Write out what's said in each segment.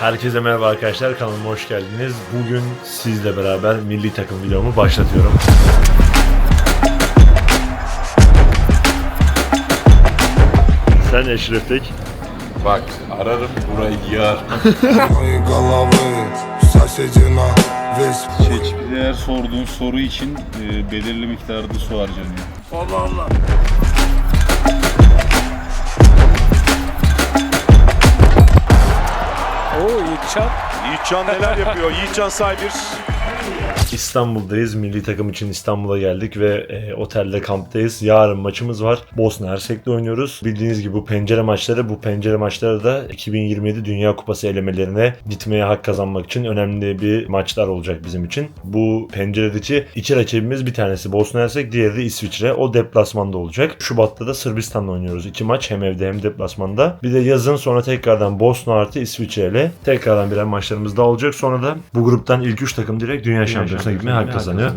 Herkese merhaba arkadaşlar kanalıma hoş geldiniz. Bugün sizle beraber milli takım videomu başlatıyorum. Sen Eşref Tek. Bak ararım burayı yar. Seçkiler sorduğun soru için e, belirli miktarda su harcanıyor. Allah Allah. Yiğitcan neler yapıyor? Yiğitcan Saybir. İstanbul'dayız. Milli takım için İstanbul'a geldik ve e, otelde kamptayız. Yarın maçımız var. Bosna Hersek'le oynuyoruz. Bildiğiniz gibi bu pencere maçları, bu pencere maçları da 2027 Dünya Kupası elemelerine gitmeye hak kazanmak için önemli bir maçlar olacak bizim için. Bu penceredeki iki rakibimiz bir tanesi Bosna Hersek, diğeri de İsviçre. O deplasmanda olacak. Şubat'ta da Sırbistan'la oynuyoruz. İki maç hem evde hem deplasmanda. Bir de yazın sonra tekrardan Bosna artı İsviçre ile tekrardan birer maçlarımız daha olacak. Sonra da bu gruptan ilk üç takım direkt Dünya Şampiyonası'na gitmeye hak kazanıyor.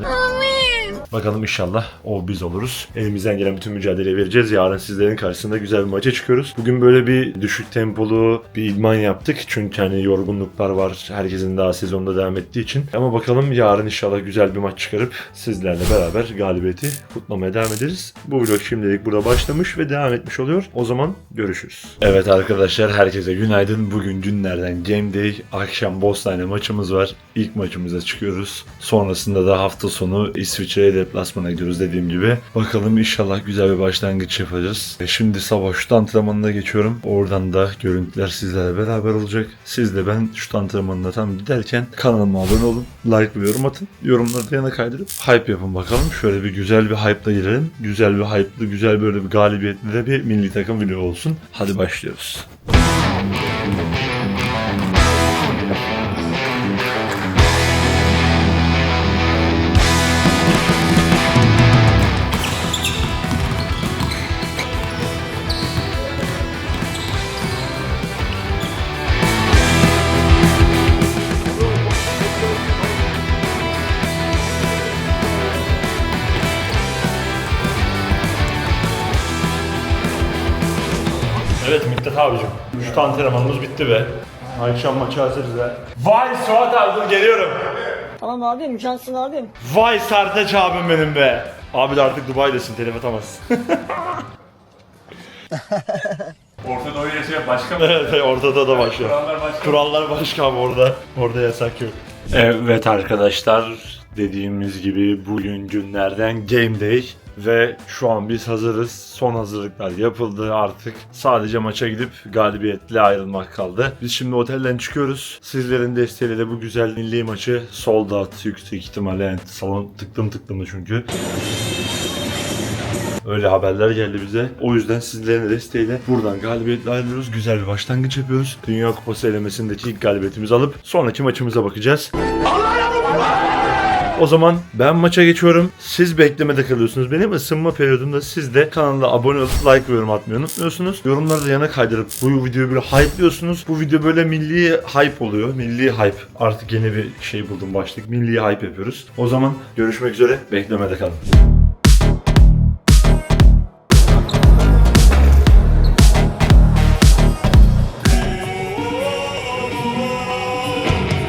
Bakalım inşallah o biz oluruz. Elimizden gelen bütün mücadeleyi vereceğiz. Yarın sizlerin karşısında güzel bir maça çıkıyoruz. Bugün böyle bir düşük tempolu bir idman yaptık. Çünkü hani yorgunluklar var. Herkesin daha sezonda devam ettiği için. Ama bakalım yarın inşallah güzel bir maç çıkarıp sizlerle beraber galibiyeti kutlamaya devam ederiz. Bu vlog şimdilik burada başlamış ve devam etmiş oluyor. O zaman görüşürüz. Evet arkadaşlar herkese günaydın. Bugün günlerden Game Day. Akşam Bosna maçımız var. İlk maçımıza çıkıyoruz. Sonrasında da hafta sonu İsviçre'ye deplasmana gidiyoruz dediğim gibi. Bakalım inşallah güzel bir başlangıç yapacağız. E Şimdi sabah şut antrenmanına geçiyorum. Oradan da görüntüler sizlerle beraber olacak. Siz de ben şut antrenmanına tam giderken kanalıma abone olun. Like ve yorum atın. Yorumları da yana kaydırıp hype yapın bakalım. Şöyle bir güzel bir hype'la girelim. Güzel bir hype'lı, güzel böyle bir galibiyetli de bir milli takım video olsun. Hadi başlıyoruz. Evet Miktat abicim. Şut antrenmanımız bitti be. Akşam maçı hazırız ha. Vay Suat abi dur geliyorum. Tamam abim, cansın abim. Vay Sertaç abim benim be. Abi de artık Dubai'desin telef atamazsın. Ortada öyle şey başka mı? evet ortada da başlıyor. Kurallar başka. Kurallar başka abi orada. Orada yasak yok. Evet arkadaşlar dediğimiz gibi bugün günlerden Game Day ve şu an biz hazırız. Son hazırlıklar yapıldı artık. Sadece maça gidip galibiyetle ayrılmak kaldı. Biz şimdi otelden çıkıyoruz. Sizlerin desteğiyle de bu güzel milli maçı sold out yüksek ihtimalle. Yani salon tıklım tıklımdı çünkü. Öyle haberler geldi bize. O yüzden sizlerin desteğiyle buradan galibiyetle ayrılıyoruz. Güzel bir başlangıç yapıyoruz. Dünya Kupası elemesindeki ilk galibiyetimizi alıp sonraki maçımıza bakacağız. O zaman ben maça geçiyorum. Siz beklemede kalıyorsunuz. Benim ısınma periyodumda siz de kanala abone olup like ve yorum atmayı unutmuyorsunuz. Yorumları da yana kaydırıp bu videoyu böyle hype'liyorsunuz. Bu video böyle milli hype oluyor. Milli hype. Artık yeni bir şey buldum başlık. Milli hype yapıyoruz. O zaman görüşmek üzere. Beklemede kalın.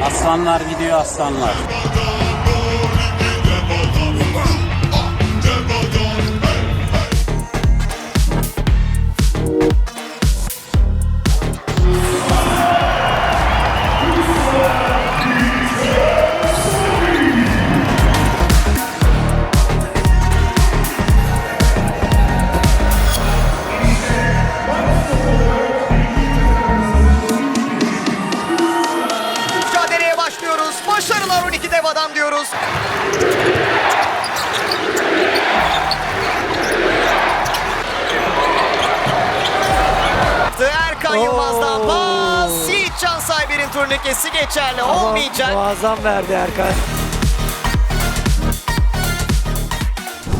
Aslanlar gidiyor aslanlar. Turnikesi geçerli olmayacak. Muazzam verdi Erkan.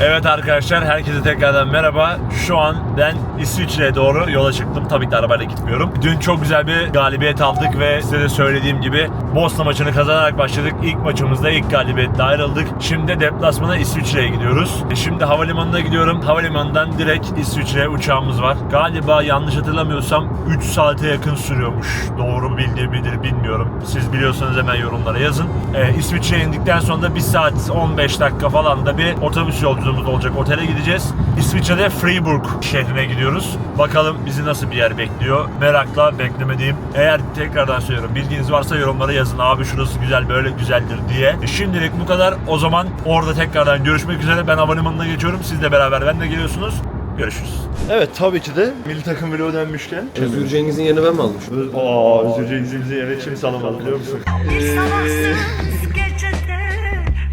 Evet arkadaşlar herkese tekrardan merhaba. Şu an ben İsviçre'ye doğru yola çıktım. Tabii ki arabayla gitmiyorum. Dün çok güzel bir galibiyet aldık ve size de söylediğim gibi Bosna maçını kazanarak başladık. İlk maçımızda ilk galibiyetle ayrıldık. Şimdi de deplasmana İsviçre'ye gidiyoruz. E Şimdi havalimanına gidiyorum. Havalimanından direkt İsviçre'ye uçağımız var. Galiba yanlış hatırlamıyorsam 3 saate yakın sürüyormuş. Doğru bildiği midir bilmiyorum. Siz biliyorsanız hemen yorumlara yazın. E, İsviçre'ye indikten sonra da 1 saat 15 dakika falan da bir otobüs yolculuğumuz olacak. Otele gideceğiz. İsviçre'de Freiburg şehrine gidiyoruz. Bakalım bizi nasıl bir yer bekliyor. Merakla beklemediğim. Eğer tekrardan söylüyorum bildiğiniz varsa yorumlara yazın. Abi şurası güzel böyle güzeldir diye. E, şimdilik bu kadar. O zaman orada tekrardan görüşmek üzere. Ben havalimanına geçiyorum. Siz de beraber ben de geliyorsunuz. Görüşürüz. Evet tabii ki de milli takım vlogu denmişken. Özgür Cengiz'in yerini ben mi almışım? Öz- Aa Özgür Cengiz'imizi evet kimse alamadı biliyor musun? Bir sabahsız gecede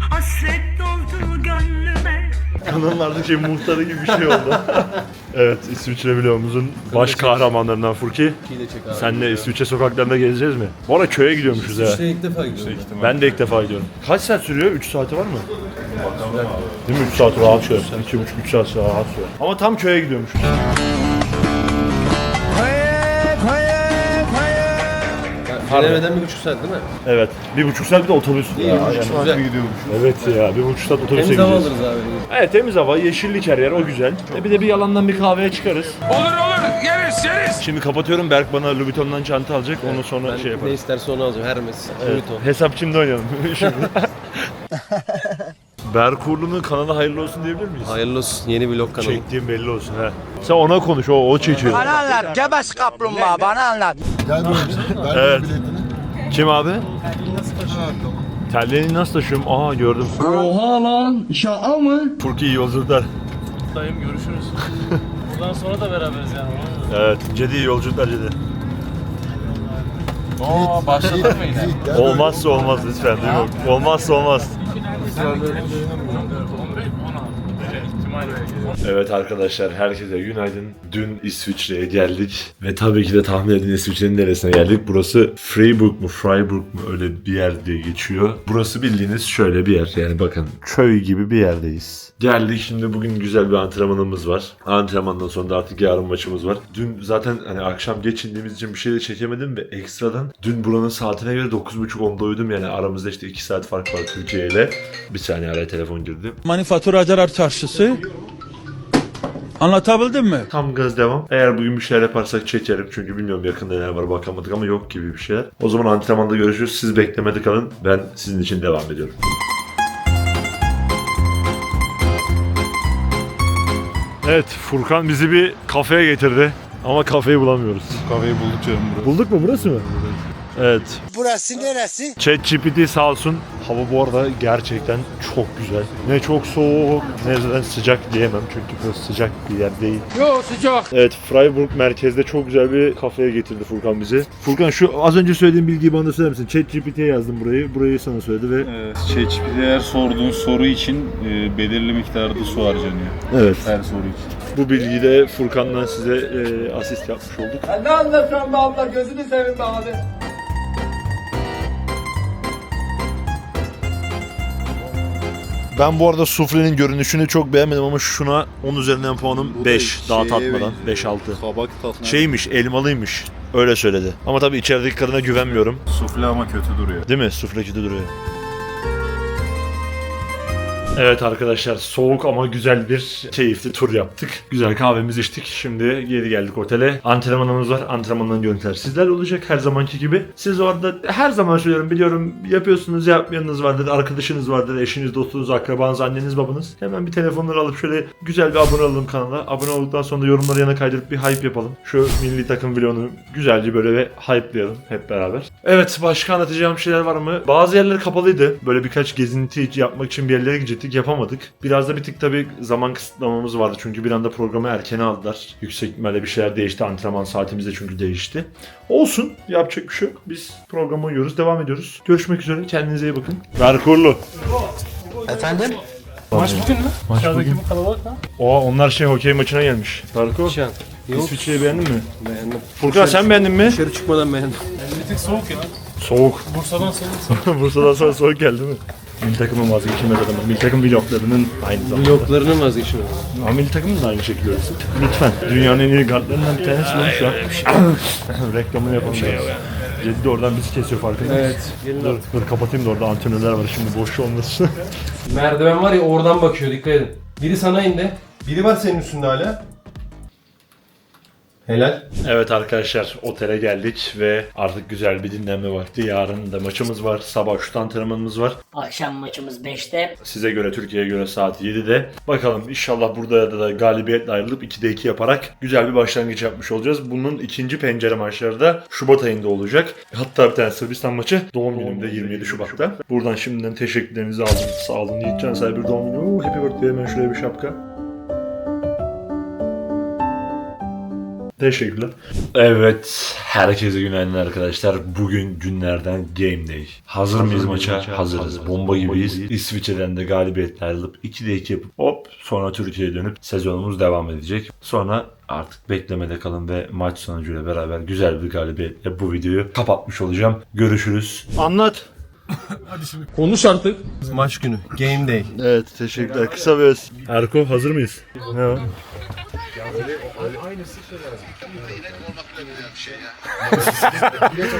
hasret doldu gönlüme Kanalın artık şey muhtarı gibi bir şey oldu. evet İsviçre vlogumuzun baş kahramanlarından Furki. İyi de çek abi. Senle İsviçre sokaklarında gezeceğiz mi? Bu arada köye gidiyormuşuz ha. İşte ilk defa gidiyorum. Ben de ilk defa gidiyorum. Kaç saat sürüyor? 3 saati var mı? Değil mi? 3 saat rahat sürüyor. 2,5-3 saat rahat sürüyor. Ama tam köye gidiyormuşuz. Denemeden bir buçuk saat değil mi? Evet. Bir buçuk saat bir de otobüs. İyi, Ya, bir buçuk yani- saat güzel. Evet ya bir buçuk saat otobüse Temiz hava gideceğiz. alırız abi. Evet temiz hava, yeşillik her yer o güzel. E bir de bir yalandan bir kahveye çıkarız. Olur olur yeriz yeriz. Şimdi kapatıyorum. Berk bana Louis Vuitton'dan çanta alacak. Onu sonra Ben şey ne yaparız. isterse onu alacağım. Hermes, Evet, Vuitton. hesapçımda oynayalım şimdi. Berk Uğurlu'nun kanala hayırlı olsun diyebilir miyiz? Hayırlı olsun. Yeni vlog kanalı. Çektiğim belli olsun ha. Sen ona konuş, o, o çekiyor. anlat. Gebes kaplumbağa bana anlat. Evet. Kim abi? Terliğini nasıl taşıyorum? Aa gördüm. Oha lan şaka mı? Furki iyi yolculuklar. Dayım görüşürüz. Bundan sonra da beraberiz yani. Evet, Cedi iyi yolculuklar Cedi. Oo başladık mı yine? Olmazsa olmaz lütfen mi? Olmazsa olmaz ısrarlı. Evet arkadaşlar herkese günaydın. Dün İsviçre'ye geldik ve tabii ki de tahmin edin İsviçre'nin neresine geldik. Burası Freiburg mu Freiburg mu öyle bir yer diye geçiyor. Burası bildiğiniz şöyle bir yer yani bakın köy gibi bir yerdeyiz. Geldik şimdi bugün güzel bir antrenmanımız var. Antrenmandan sonra da artık yarın maçımız var. Dün zaten hani akşam geç indiğimiz için bir şey de çekemedim ve ekstradan dün buranın saatine göre 9.30-10'da uyudum yani aramızda işte 2 saat fark var Türkiye ile. Bir saniye araya telefon girdi. Manifaturacılar Çarşısı. Anlatabildim mi? Tam gaz devam. Eğer bugün bir şeyler yaparsak çekerim. Çünkü bilmiyorum yakında neler var bakamadık ama yok gibi bir şeyler. O zaman antrenmanda görüşürüz. Siz beklemede kalın. Ben sizin için devam ediyorum. Evet Furkan bizi bir kafeye getirdi. Ama kafeyi bulamıyoruz. Kahveyi bulduk canım burada. Bulduk mu burası mı? Evet. Burası neresi? ChatGPT sağ olsun. Hava bu arada gerçekten çok güzel. Ne çok soğuk ne zaten sıcak diyemem çünkü böyle sıcak bir yer değil. Yok sıcak. Evet Freiburg merkezde çok güzel bir kafeye getirdi Furkan bizi. Furkan şu az önce söylediğim bilgiyi bana da söyler misin? ChatGPT'ye yazdım burayı. Burayı sana söyledi ve Evet, ChatGPT'de eğer sorduğun soru için e, belirli miktarda su harcanıyor. evet Her soru için. bu bilgiyi de Furkan'dan size e, asist yapmış olduk. Ne anlatıyorsun be abla gözünü seveyim be abi. Ben bu arada suflenin görünüşünü çok beğenmedim ama şuna 10 üzerinden puanım 5 daha tatmadan 5-6. Kabak tatlı. Şeymiş elmalıymış öyle söyledi. Ama tabii içerideki kadına güvenmiyorum. Sufle ama kötü duruyor. Değil mi? Sufle kötü duruyor. Evet arkadaşlar soğuk ama güzel bir keyifli tur yaptık. Güzel kahvemizi içtik. Şimdi geri geldik otele. Antrenmanımız var. Antrenmandan görüntüler sizler olacak her zamanki gibi. Siz orada her zaman söylüyorum biliyorum yapıyorsunuz yapmayanınız vardır. Arkadaşınız vardır. Eşiniz, dostunuz, akrabanız, anneniz, babanız. Hemen bir telefonları alıp şöyle güzel bir abone olalım kanala. Abone olduktan sonra da yorumları yana kaydırıp bir hype yapalım. Şu milli takım vlogunu güzelce böyle bir hype'layalım hep beraber. Evet başka anlatacağım şeyler var mı? Bazı yerler kapalıydı. Böyle birkaç gezinti yapmak için bir yerlere gidecektik yapamadık. Biraz da bir tık tabii zaman kısıtlamamız vardı. Çünkü bir anda programı erken aldılar. Yüksek ihtimalle bir şeyler değişti. Antrenman saatimiz de çünkü değişti. Olsun. Yapacak bir şey yok. Biz programı oynuyoruz. Devam ediyoruz. Görüşmek üzere. Kendinize iyi bakın. Berkurlu. Efendim? Maç bugün mü? Maç bugün. Oha onlar şey hokey maçına gelmiş. Berko. Şan. Yok. İsviçre'yi beğendin mi? Beğendim. Furkan sen beğendin mi? Dışarı çıkmadan beğendim. Soğuk. Bursa'dan soğuk. Bursa'dan sonra soğuk geldi mi? Milli takımın vazgeçilmez adamı. Milli takım vloglarının aynı zamanda. Vloglarının vazgeçilmez. Ama milli takımın da aynı şekilde öylesin. Lütfen. Dünyanın en iyi kartlarından bir tanesi bu şu an. Reklamını yapamıyoruz. Ceddi oradan bizi kesiyor farkında mısın? Evet. Dur, dur kapatayım da orada antrenörler var şimdi boş olmasın. Merdiven var ya oradan bakıyor dikkat edin. Biri sana indi. Biri var senin üstünde hala. Helal. Evet arkadaşlar otele geldik ve artık güzel bir dinlenme vakti. Yarın da maçımız var. Sabah şut antrenmanımız var. Akşam maçımız 5'te. Size göre Türkiye'ye göre saat 7'de. Bakalım inşallah burada da, da galibiyetle ayrılıp 2'de 2 yaparak güzel bir başlangıç yapmış olacağız. Bunun ikinci pencere maçları da Şubat ayında olacak. Hatta bir tane Sırbistan maçı doğum günümde 27 Şubat'ta. Buradan şimdiden teşekkürlerinizi aldım. Sağ olun Yiğitcan Cyber doğum günü. Happy birthday hemen şuraya bir şapka. Teşekkürler. Evet, herkese günaydın arkadaşlar. Bugün günlerden Game Day. Hazır mıyız maça? Hazırız. Bomba gibiyiz. İsviçre'den de galibiyetle ayrılıp 2'de 2 yapıp hop sonra Türkiye'ye dönüp sezonumuz devam edecek. Sonra artık beklemede kalın ve maç sonucuyla beraber güzel bir galibiyetle bu videoyu kapatmış olacağım. Görüşürüz. Anlat. Konuş artık. Maç günü. Game day. Evet teşekkürler. Kısa ve öz. Erko hazır mıyız? Ne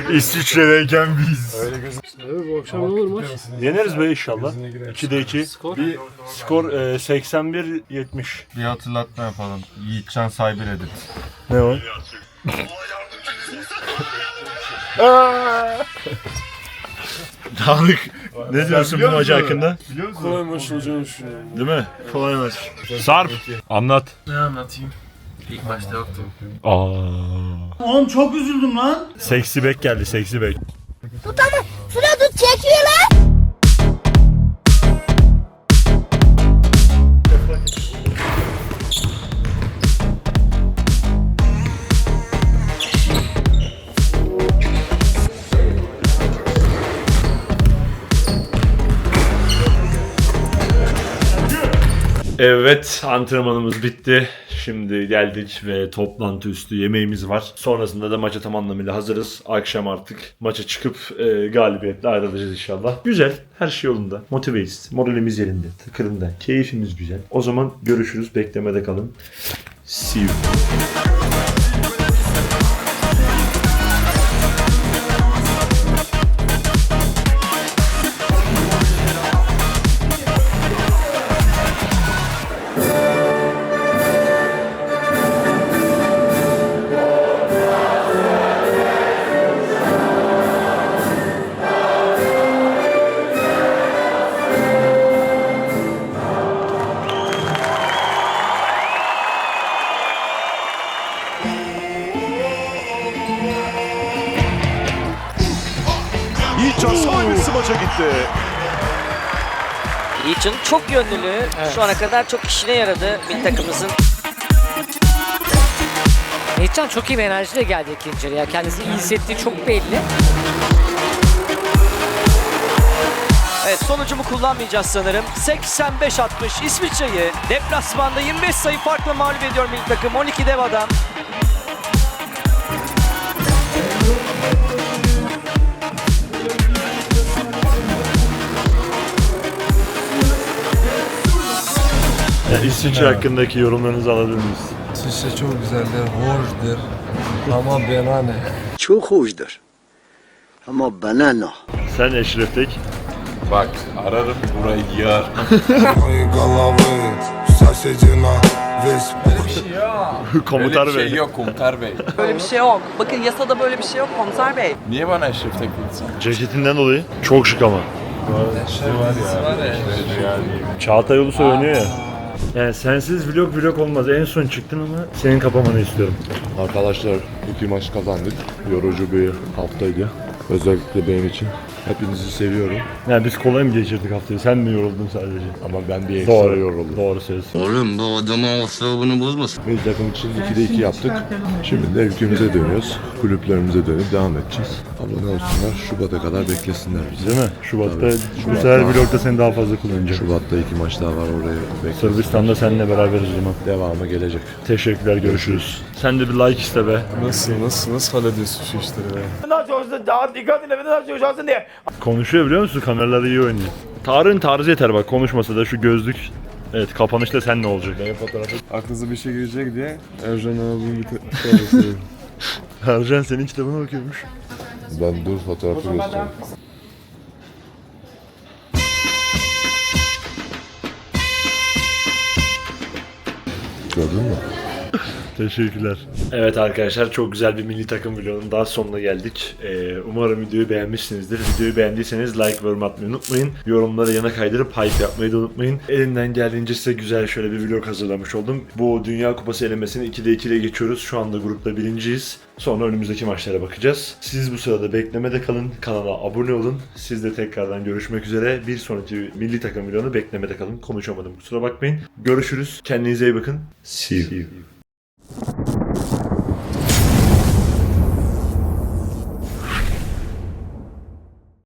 o? İsviçre'deyken biz. bu akşam ne olur maç? Yeneriz be inşallah. 2'de 2. Skor? skor e, 81-70. Bir hatırlatma yapalım. Yiğitcan Cyber Edit. Ne o? Tarık ne diyorsun bu maç hakkında? Kolay maç olacağını düşünüyorum. Değil mi? Kolay maç. Sarp anlat. Ne anlatayım? İlk başta yoktum. Aa. Oğlum çok üzüldüm lan. Seksi bek geldi seksi bek. Şuraya tut çekiyor lan. Evet antrenmanımız bitti. Şimdi geldik ve toplantı üstü yemeğimiz var. Sonrasında da maça tam anlamıyla hazırız. Akşam artık maça çıkıp e, galibiyetle ayrılacağız inşallah. Güzel. Her şey yolunda. Motiveyiz. Moralimiz yerinde. Tıkırında. Keyfimiz güzel. O zaman görüşürüz. Beklemede kalın. See you. Sahibi maça gitti. Yiğit'in çok yönlülüğü şu ana kadar çok işine yaradı milli takımımızın. Yiğitcan çok iyi bir enerjiyle geldi ikinci yarıya. Kendisini iyi hissettiği çok belli. Evet sonucumu kullanmayacağız sanırım. 85-60 İsviçre'yi deplasmanda 25 sayı farkla mağlup ediyor milli takım. 12 dev adam. Yani İsviçre hakkındaki yorumlarınızı alabilir miyiz? İsviçre çok güzeldir, hoşdur ama bana ne? Çok hoşdur ama bana ne? Sen Eşref Tek? Bak ararım burayı yar. komutar Böyle bir şey yok komutar bey. Böyle bir şey yok. Bakın yasada böyle bir şey yok komiser bey. Niye bana Eşref Tek Ceketinden dolayı. Çok şık ama. sen? Şey var ya. Çağatay Ulusoy oynuyor ya. Yani sensiz vlog vlog olmaz. En son çıktın ama senin kapamanı istiyorum. Arkadaşlar iki maç kazandık. Yorucu bir haftaydı. Özellikle benim için. Hepinizi seviyorum. Yani biz kolay mı geçirdik haftayı? Sen mi yoruldun sadece? Ama ben bir ekstra Doğru. yoruldum. Doğru söylüyorsun. Oğlum bu adamın asabını bozmasın. Milli takım için 2'de 2 yaptık. Şimdi de ülkemize dönüyoruz. Kulüplerimize dönüp devam edeceğiz. Abone olsunlar. Şubat'a kadar beklesinler bizi. Değil mi? Şubat'ta Tabii. bu Şubat'ta- sefer vlogda seni daha fazla kullanacağım. Şubat'ta iki maç daha var oraya bekliyoruz. Sırbistan'da seninle beraberiz o zaman. Devamı gelecek. Teşekkürler görüşürüz. Sen de bir like iste be. Nasıl, nasıl, nasıl hallediyorsun şu işleri be? Konuşuyor biliyor musun? Kameralar iyi oynuyor. Tarık'ın tarzı yeter bak konuşmasa da şu gözlük. Evet kapanışta sen ne olacak? Benim fotoğrafı Aklınıza bir şey gelecek diye Ercan abimin bir Ercan senin kitabına bakıyormuş. ben dur fotoğrafı göstereyim. Gördün mü? Teşekkürler. Evet arkadaşlar çok güzel bir milli takım vlogunun daha sonuna geldik. Ee, umarım videoyu beğenmişsinizdir. Videoyu beğendiyseniz like ve yorum atmayı unutmayın. Yorumları yana kaydırıp hype yapmayı da unutmayın. Elimden geldiğince size güzel şöyle bir vlog hazırlamış oldum. Bu Dünya Kupası elemesini 2'de 2 ile geçiyoruz. Şu anda grupta birinciyiz. Sonra önümüzdeki maçlara bakacağız. Siz bu sırada beklemede kalın. Kanala abone olun. Siz de tekrardan görüşmek üzere. Bir sonraki milli takım vlogunu beklemede kalın. Konuşamadım kusura bakmayın. Görüşürüz. Kendinize iyi bakın. See you. you